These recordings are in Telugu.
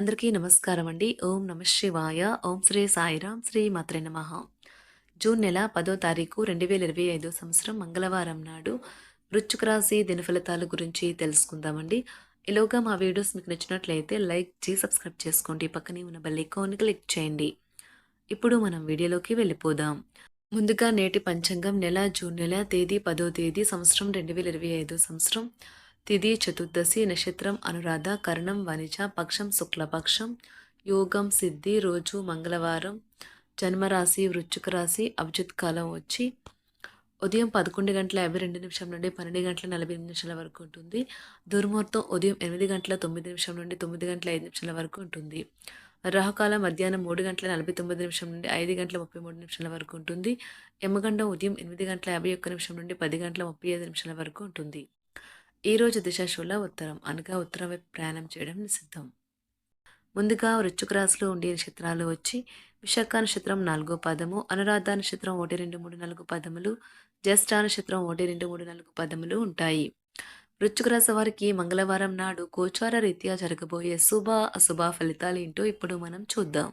అందరికీ నమస్కారం అండి. ఓం నమ శివాయ. ఓం శ్రీ సాయిరామ్ శ్రీ మాత్రే నమ. జూన్ నెల పదో తారీఖు రెండు వేల ఇరవై ఐదో సంవత్సరం మంగళవారం నాడు వృచ్చుక రాశి దినఫలితాల గురించి తెలుసుకుందామండి. ఈలోగా మా వీడియోస్ మీకు నచ్చినట్లయితే లైక్ చేసి సబ్స్క్రైబ్ చేసుకోండి. పక్కనే ఉన్న బెల్ ఐకాన్ క్లిక్ చేయండి. ఇప్పుడు మనం వీడియోలోకి వెళ్ళిపోదాం. ముందుగా నేటి పంచాంగం నెల జూన్ నెల తేదీ పదో తేదీ సంవత్సరం రెండు వేల ఇరవై ఐదో సంవత్సరం. తిథి చతుర్దశి నక్షత్రం అనురాధ కరణం వనిజ పక్షం శుక్లపక్షం యోగం సిద్ధి రోజు మంగళవారం జన్మరాశి వృచ్చుక రాశి అభిజిత్ కాలం వచ్చి ఉదయం పదకొండు గంటల యాభై రెండు నిమిషం నుండి పన్నెండు గంటల నలభై ఎనిమిది నిమిషాల వరకు ఉంటుంది. దుర్ముహూర్తం ఉదయం ఎనిమిది గంటల తొమ్మిది నిమిషం నుండి తొమ్మిది గంటల ఐదు నిమిషాల వరకు ఉంటుంది. రాహుకాలం మధ్యాహ్నం మూడు గంటల నలభై తొమ్మిది నిమిషం నుండి ఐదు గంటల ముప్పై మూడు నిమిషాల వరకు ఉంటుంది. యమగండం ఉదయం ఎనిమిది గంటల యాభై ఒక్క నిమిషం నుండి పది గంటల ముప్పై ఐదు నిమిషాల వరకు ఉంటుంది. ఈ రోజు దిశాశూల ఉత్తరం. అనగా ఉత్తరం వైపు ప్రయాణం చేయడం నిషిద్ధం. ముందుగా వృశ్చిక రాశిలో ఉండే నక్షత్రాలు వచ్చి విశాఖ నక్షత్రం నాలుగో పదము అనురాధ నక్షత్రం ఒకటి రెండు మూడు నాలుగు పదములు జ్యేష్ఠ నక్షత్రం ఒకటి రెండు మూడు నాలుగు పదములు ఉంటాయి. వృశ్చిక రాశి వారికి మంగళవారం నాడు గోచార రీత్యా జరగబోయే శుభ అశుభ ఫలితాలు ఏంటో ఇప్పుడు మనం చూద్దాం.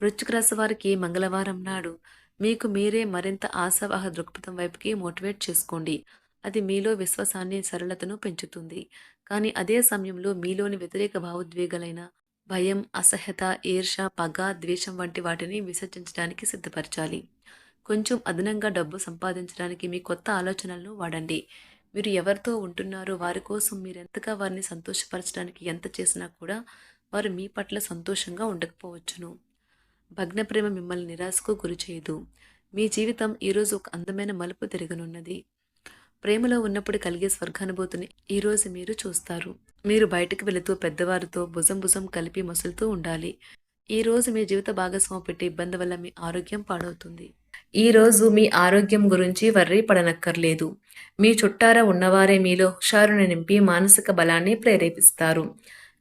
వృశ్చిక రాశి వారికి మంగళవారం నాడు మీకు మీరే మరింత ఆశావాహ దృక్పథం వైపుకి మోటివేట్ చేసుకోండి. అది మీలో విశ్వాసాన్ని సరళతను పెంచుతుంది. కానీ అదే సమయంలో మీలోని వ్యతిరేక భావోద్వేగాలైన భయం అసహ్యత ఈర్ష పగ ద్వేషం వంటి వాటిని విసర్జించడానికి సిద్ధపరచాలి. కొంచెం అదనంగా డబ్బు సంపాదించడానికి మీ కొత్త ఆలోచనలను వాడండి. మీరు ఎవరితో ఉంటున్నారో వారి కోసం మీరు ఎంతగా వారిని సంతోషపరచడానికి ఎంత చేసినా కూడా వారు మీ పట్ల సంతోషంగా ఉండకపోవచ్చును. భగ్న ప్రేమ మిమ్మల్ని నిరాశకు గురి చేయదు మీ జీవితం ఈరోజు ఒక అందమైన మలుపు తిరగనున్నది. ప్రేమలో ఉన్నప్పుడు కలిగే స్వర్గానుభూతిని ఈరోజు మీరు చూస్తారు. మీరు బయటకు వెళుతూ పెద్దవారితో భుజం భుజం కలిపి మసులుతూ ఉండాలి. ఈ రోజు మీ జీవిత భాగస్వామి పెట్టే ఇబ్బంది వల్ల మీ ఆరోగ్యం పాడవుతుంది. ఈ రోజు మీ ఆరోగ్యం గురించి వర్రీ పడనక్కర్లేదు. మీ చుట్టారా ఉన్నవారే మీలో హుషారుని నింపి మానసిక బలాన్ని ప్రేరేపిస్తారు.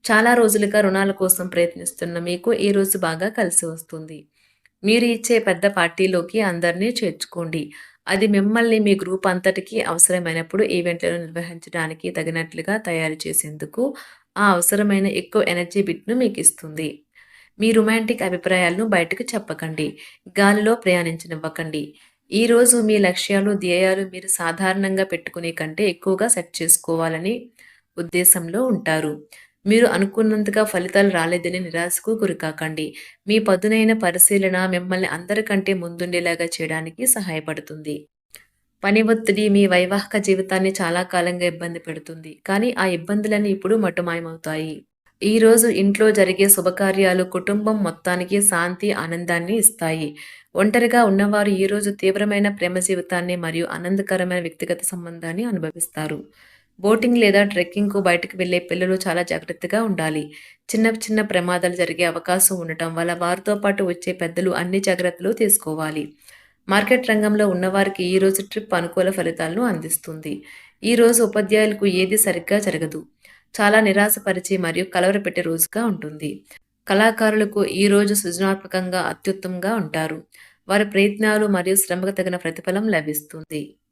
చాలా రోజులుగా రుణాల కోసం ప్రయత్నిస్తున్న మీకు ఈ రోజు బాగా కలిసి వస్తుంది. మీరు ఇచ్చే పెద్ద పార్టీలోకి అందరినీ చేర్చుకోండి. అది మిమ్మల్ని మీ గ్రూప్ అంతటికి అవసరమైనప్పుడు ఈవెంట్లను నిర్వహించడానికి తగినట్లుగా తయారు చేసేందుకు ఆ అవసరమైన ఎక్కువ ఎనర్జీ బిట్ను మీకు ఇస్తుంది మీ రొమాంటిక్ అభిప్రాయాలను బయటకు చెప్పకండి. గాలిలో ప్రయాణించనివ్వకండి. ఈ రోజు మీ లక్ష్యాలు ధ్యేయాలు మీరు సాధారణంగా పెట్టుకునే కంటే ఎక్కువగా సెట్ చేసుకోవాలని ఉద్దేశంలో ఉంటారు. మీరు అనుకున్నంతగా ఫలితాలు రాలేదని నిరాశకు గురికాకండి మీ పదునైన పరిశీలన మిమ్మల్ని అందరికంటే ముందుండేలాగా చేయడానికి సహాయపడుతుంది. పని ఒత్తిడి మీ వైవాహిక జీవితాన్ని చాలా కాలంగా ఇబ్బంది పెడుతుంది. కానీ ఆ ఇబ్బందులన్నీ ఇప్పుడు మటుమాయమవుతాయి. ఈ రోజు ఇంట్లో జరిగే శుభకార్యాలు కుటుంబం మొత్తానికి శాంతి ఆనందాన్ని ఇస్తాయి. ఒంటరిగా ఉన్నవారు ఈ రోజు తీవ్రమైన ప్రేమ జీవితాన్ని మరియు ఆనందకరమైన వ్యక్తిగత సంబంధాన్ని అనుభవిస్తారు. బోటింగ్ లేదా ట్రెక్కింగ్కు బయటకు వెళ్ళే పిల్లలు చాలా జాగ్రత్తగా ఉండాలి. చిన్న చిన్న ప్రమాదాలు జరిగే అవకాశం ఉండటం వల్ల వారితో పాటు వచ్చే పెద్దలు అన్ని జాగ్రత్తలు తీసుకోవాలి. మార్కెట్ రంగంలో ఉన్నవారికి ఈ రోజు ట్రిప్ అనుకూల ఫలితాలను అందిస్తుంది. ఈ రోజు ఉపాధ్యాయులకు ఏది సరిగ్గా జరగదు. చాలా నిరాశపరిచి మరియు కలవరపెట్టే రోజుగా ఉంటుంది. కళాకారులకు ఈ రోజు సృజనాత్మకంగా అత్యుత్తంగా ఉంటారు. వారి ప్రయత్నాలు మరియు శ్రమకు తగిన ప్రతిఫలం లభిస్తుంది.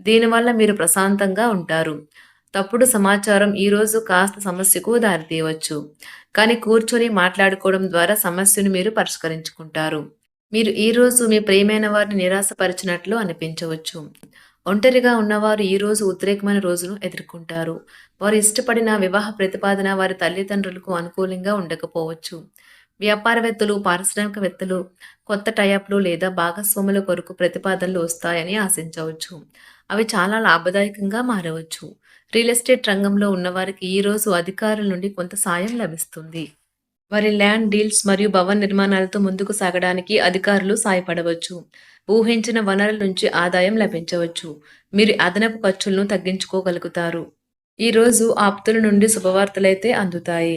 దీనివల్ల మీరు ప్రశాంతంగా ఉంటారు. తప్పుడు సమాచారం ఈరోజు కాస్త సమస్యకు దారితీయవచ్చు. కానీ కూర్చొని మాట్లాడుకోవడం ద్వారా సమస్యను మీరు పరిష్కరించుకుంటారు. మీరు ఈరోజు మీ ప్రియమైన వారిని నిరాశపరిచినట్లు అనిపించవచ్చు. ఒంటరిగా ఉన్నవారు ఈరోజు ఉద్రేకమైన రోజును ఎదుర్కొంటారు. వారు ఇష్టపడిన వివాహ ప్రతిపాదన వారి తల్లిదండ్రులకు అనుకూలంగా ఉండకపోవచ్చు. వ్యాపారవేత్తలు పారిశ్రామికవేత్తలు కొత్త టైఅప్లు లేదా భాగస్వాముల కొరకు ప్రతిపాదనలు వస్తాయని ఆశించవచ్చు. అవి చాలా లాభదాయకంగా మారవచ్చు. రియల్ ఎస్టేట్ రంగంలో ఉన్నవారికి ఈ రోజు అధికారుల నుండి కొంత సాయం లభిస్తుంది. వారి ల్యాండ్ డీల్స్ మరియు భవన నిర్మాణాలతో ముందుకు సాగడానికి అధికారులు సాయపడవచ్చు. ఊహించిన వనరుల నుంచి ఆదాయం లభించవచ్చు. మీరు అదనపు ఖర్చులను తగ్గించుకోగలుగుతారు. ఈ రోజు ఆప్తుల నుండి శుభవార్తలైతే అందుతాయి.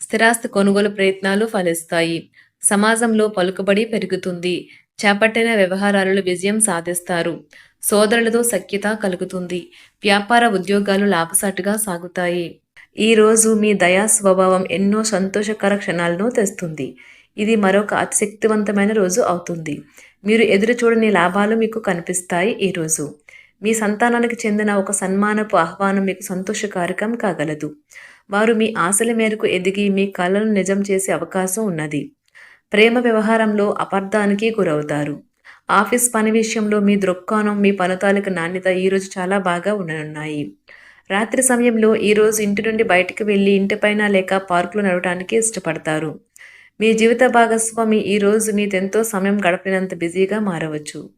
స్థిరాస్తి కొనుగోలు ప్రయత్నాలు ఫలిస్తాయి. సమాజంలో పలుకుబడి పెరుగుతుంది. చేపట్టిన వ్యవహారాలలో విజయం సాధిస్తారు. సోదరులతో సఖ్యత కలుగుతుంది. వ్యాపార ఉద్యోగాలు లాభసాటుగా సాగుతాయి. ఈ రోజు మీ దయా స్వభావం ఎన్నో సంతోషకర క్షణాలను తెస్తుంది. ఇది మరొక అతిశక్తివంతమైన రోజు అవుతుంది. మీరు ఎదురు చూడని లాభాలు మీకు కనిపిస్తాయి ఈ రోజు. మీ సంతానానికి చెందిన ఒక సన్మానపు ఆహ్వానం మీకు సంతోషకారకం కాగలదు. వారు మీ ఆశల మేరకు ఎదిగి మీ కళలను నిజం చేసే అవకాశం ఉన్నది. ప్రేమ వ్యవహారంలో అపార్థానికి గురవుతారు. ఆఫీస్ పని విషయంలో మీ దృక్కోణం మీ ఫలితాలకు నాణ్యత ఈరోజు చాలా బాగా ఉండనున్నాయి రాత్రి సమయంలో ఈరోజు ఇంటి నుండి బయటికి వెళ్ళి ఇంటిపైన లేక పార్కులో నడవడానికి ఇష్టపడతారు. మీ జీవిత భాగస్వామి ఈ రోజు మీదెంతో సమయం గడపినంత బిజీగా మారవచ్చు.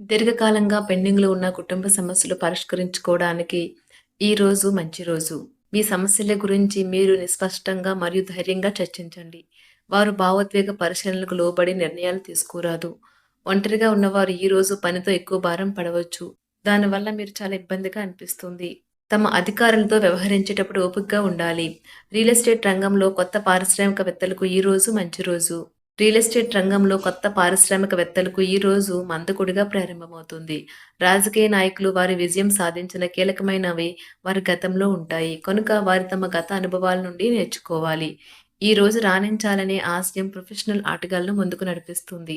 దీర్ఘకాలంగా పెండింగ్లో ఉన్న కుటుంబ సమస్యలు పరిష్కరించుకోవడానికి ఈ రోజు మంచి రోజు. మీ సమస్యల గురించి మీరు నిస్పష్టంగా మరియు ధైర్యంగా చర్చించండి. వారు భావోద్వేగ పరిశీలనలకు లోబడి నిర్ణయాలు తీసుకోరాదు. ఒంటరిగా ఉన్నవారు ఈ రోజు పనితో ఎక్కువ భారం పడవచ్చు. దానివల్ల మీరు చాలా ఇబ్బందిగా అనిపిస్తుంది. తమ అధికారులతో వ్యవహరించేటప్పుడు ఓపికగా ఉండాలి. రియల్ ఎస్టేట్ రంగంలో కొత్త పారిశ్రామికవేత్తలకు ఈ రోజు మంచి రోజు. రియల్ ఎస్టేట్ రంగంలో కొత్త పారిశ్రామికవేత్తలకు ఈ రోజు మందకుడిగా ప్రారంభమవుతుంది. రాజకీయ నాయకులు వారి విజయం సాధించిన కీలకమైనవి వారి గతంలో ఉంటాయి. కనుక వారి తమ గత అనుభవాల నుండి నేర్చుకోవాలి. ఈ రోజు రాణించాలనే ఆశయం ప్రొఫెషనల్ ఆటగాళ్ళను ముందుకు నడిపిస్తుంది.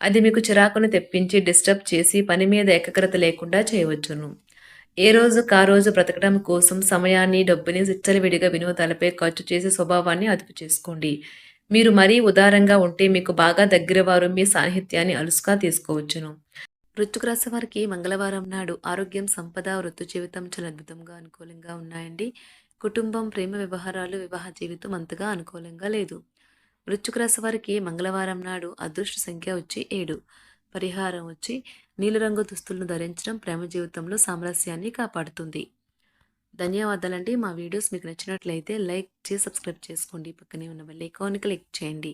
అది మీకు చిరాకును తెప్పించి డిస్టర్బ్ చేసి పని మీద ఏకాగ్రత లేకుండా చేయవచ్చును. ఏ రోజు కా రోజు బ్రతకడం కోసం సమయాన్ని డబ్బుని విడిగా వినోదాలపై ఖర్చు చేసే స్వభావాన్ని అదుపు చేసుకోండి. మీరు మరీ ఉదారంగా ఉంటే మీకు బాగా దగ్గర వారు మీ సాహిత్యాన్ని అలుసుగా తీసుకోవచ్చును. వృత్తుకు రాసే వారికి మంగళవారం నాడు ఆరోగ్యం సంపద వృత్తి జీవితం చాలా అద్భుతంగా అనుకూలంగా ఉన్నాయండి. కుటుంబం ప్రేమ వ్యవహారాలు వివాహ జీవితం అంతగా అనుకూలంగా లేదు. వృశ్చిక రాశి వారికి మంగళవారం నాడు అదృష్ట సంఖ్య వచ్చి ఏడు. పరిహారం వచ్చి నీలిరంగు దుస్తులను ధరించడం ప్రేమ జీవితంలో సామరస్యాన్ని కాపాడుతుంది. ధన్యవాదాలండి. మా వీడియోస్ మీకు నచ్చినట్లయితే లైక్ చేసి సబ్స్క్రైబ్ చేసుకోండి. పక్కనే ఉన్న బెల్ ఐకాన్ క్లిక్ చేయండి.